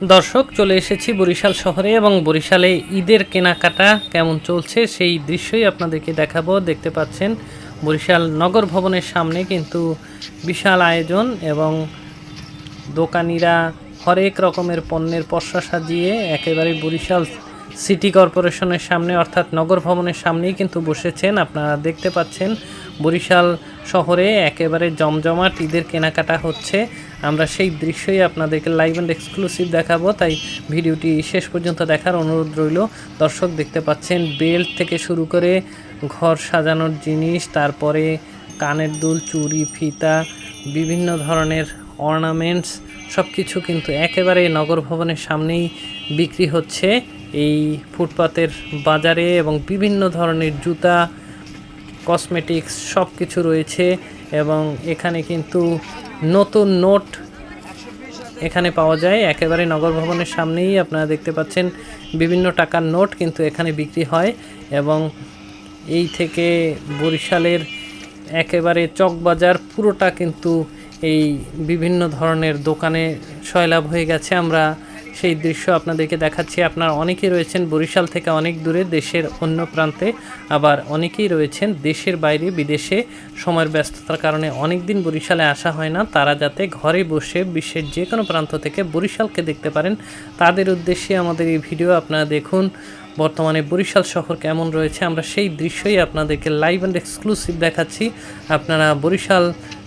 দর্শক, চলে এসেছি বরিশাল শহরে এবং বরিশালে ঈদের কেনাকাটা কেমন চলছে সেই দৃশ্যই আপনাদেরকে দেখাবো। দেখতে পাচ্ছেন, বরিশাল নগর ভবনের সামনে কিন্তু বিশাল আয়োজন এবং দোকানিরা হরেক রকমের পণ্যের পসরা সাজিয়ে একেবারে বরিশাল সিটি কর্পোরেশনের সামনে অর্থাৎ নগর ভবনের সামনেই কিন্তু বসেছেন। আপনারা দেখতে পাচ্ছেন, বরিশাল শহরে একেবারে জমজমাট ঈদের কেনাকাটা হচ্ছে। আমরা সেই দৃশ্যই আপনাদেরকে লাইভ অ্যান্ড এক্সক্লুসিভ দেখাবো, তাই ভিডিওটি শেষ পর্যন্ত দেখার অনুরোধ রইল। দর্শক দেখতে পাচ্ছেন বেল্ট থেকে শুরু করে ঘর সাজানোর জিনিস, তারপরে কানের দুল চুরি ফিতা, বিভিন্ন ধরনের অর্নামেন্টস সব কিছু কিন্তু একেবারে নগর ভবনের সামনেই বিক্রি হচ্ছে। এই ফুটপাতের বাজারে এবং বিভিন্ন ধরনের জুতা কসমেটিক্স সব কিছু রয়েছে এবং এখানে কিন্তু নতুন নোট এখানে পাওয়া যায়। একেবারে নগর ভবনের সামনেই আপনারা দেখতে পাচ্ছেন বিভিন্ন টাকার নোট কিন্তু এখানে বিক্রি হয় এবং এই থেকে বরিশালের একেবারে চকবাজার পুরোটা কিন্তু এই বিভিন্ন ধরনের দোকানে সয়লাভ হয়ে গেছে। আমরা সেই দৃশ্য আপনাদেরকে দেখাচ্ছি। আপনারা অনেকেই রয়েছেন বরিশাল থেকে অনেক দূরে দেশের অন্য প্রান্তে। আবার অনেকেই রয়েছেন দেশের বাইরে, বিদেশে সময়ের ব্যস্ততার কারণে অনেক দিন বরিশালে আসা হয় না। তারা যাতে ঘরে বসে বিশ্বের যে কোনো প্রান্ত থেকে বরিশালকে দেখতে পারেন। তাদের উদ্দেশ্যে আমাদের এই ভিডিও আপনারা দেখুন। বর্তমানে বরিশাল শহর কেমন রয়েছে, আমরা সেই দৃশ্যই আপনাদেরকে লাইভ অ্যান্ড এক্সক্লুসিভ দেখাচ্ছি। আপনারা বরিশাল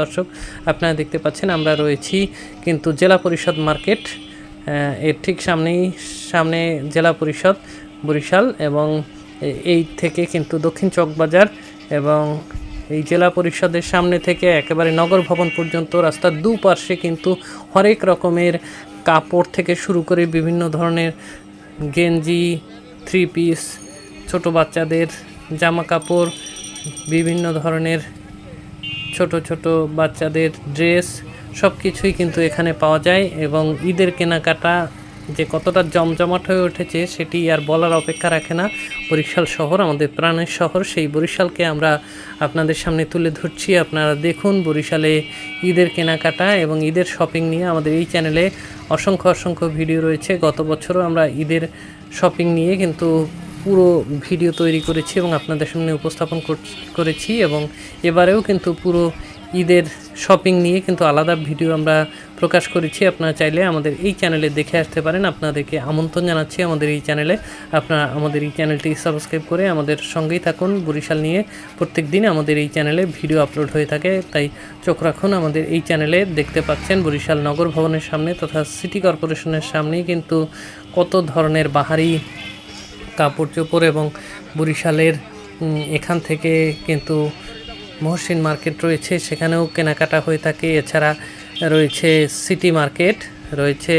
দর্শক, আপনারা দেখতে পাচ্ছেন আমরা রয়েছি কিন্তু জেলা পরিষদ মার্কেট এর ঠিক সামনেই, সামনে জেলা পরিষদ, বরিশাল এবং এই থেকে কিন্তু দক্ষিণ চকবাজার এবং এই জেলা পরিষদের সামনে থেকে একেবারে নগর ভবন পর্যন্ত রাস্তার দুপার্শ্বে কিন্তু হরেক রকমের কাপড় থেকে শুরু করে বিভিন্ন ধরনের গেঞ্জি, থ্রি পিস, ছোট বাচ্চাদের জামা কাপড়, বিভিন্ন ধরনের ছোট ছোট বাচ্চাদের ড্রেস সব কিছুই কিন্তু এখানে পাওয়া যায় এবং ঈদের কেনাকাটা যে কতটা জমজমাট হয়ে উঠেছে সেটি আর বলার অপেক্ষা রাখে না। বরিশাল শহর, আমাদের প্রাণের শহর, সেই বরিশালকে আমরা আপনাদের সামনে তুলে ধরছি। আপনারা দেখুন বরিশালে ঈদের কেনাকাটা এবং ঈদের শপিং নিয়ে আমাদের এই চ্যানেলে অসংখ্য অসংখ্য ভিডিও রয়েছে। গত বছরও আমরা ঈদের শপিং নিয়ে কিন্তু পুরো ভিডিও তৈরি করেছি এবং আপনাদের সামনে উপস্থাপন কর- করেছি এবং এবারেও কিন্তু পুরো ঈদের শপিং নিয়ে কিন্তু আলাদা ভিডিও আমরা প্রকাশ করেছি। আপনারা চাইলে আমাদের এই চ্যানেলে দেখে আসতে পারেন। আপনাদেরকে আমন্ত্রণ জানাচ্ছি আমাদের এই চ্যানেলে আপনারা আমাদের এই চ্যানেলটি সাবস্ক্রাইব করে আমাদের সঙ্গেই থাকুন। বরিশাল নিয়ে প্রত্যেক দিন আমাদের এই চ্যানেলে ভিডিও আপলোড হয়ে থাকে। তাই চোখ রাখুন, আমাদের এই চ্যানেলে দেখতে পাচ্ছেন বরিশাল নগর ভবনের সামনে তথা সিটি কর্পোরেশনের সামনেই কিন্তু কত ধরনের বাহারি কাপড় চোপড় এবং বরিশালের এখান থেকে কিন্তু মহসিন মার্কেট রয়েছে। সেখানেও কেনাকাটা হয়ে থাকে। এছাড়া রয়েছে সিটি মার্কেট, রয়েছে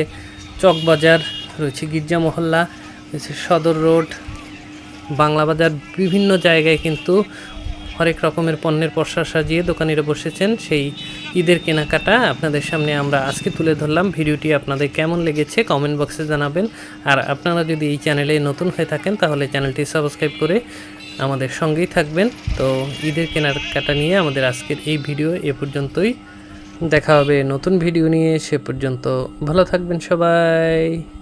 চকবাজার, রয়েছে গির্জা মহল্লা, রয়েছে সদর রোড, বাংলা বাজার, বিভিন্ন জায়গায় কিন্তু হরেক রকমের পণ্যের পসরা সাজিয়ে দোকানিরা বসেছেন। সেই ঈদের কেনাকাটা আপনাদের সামনে আমরা আজকে তুলে ধরলাম। ভিডিওটি আপনাদের কেমন লেগেছে কমেন্ট বক্সে জানাবেন। আর আপনারা যদি এই চ্যানেলে নতুন হয়ে থাকেন, তাহলে চ্যানেলটি সাবস্ক্রাইব করে আমাদের সঙ্গেই থাকবেন। তো ঈদের কেনাকাটা নিয়ে আমাদের আজকের এই ভিডিও এ পর্যন্তই। দেখা হবে নতুন ভিডিও নিয়ে। সে পর্যন্ত ভালো থাকবেন সবাই।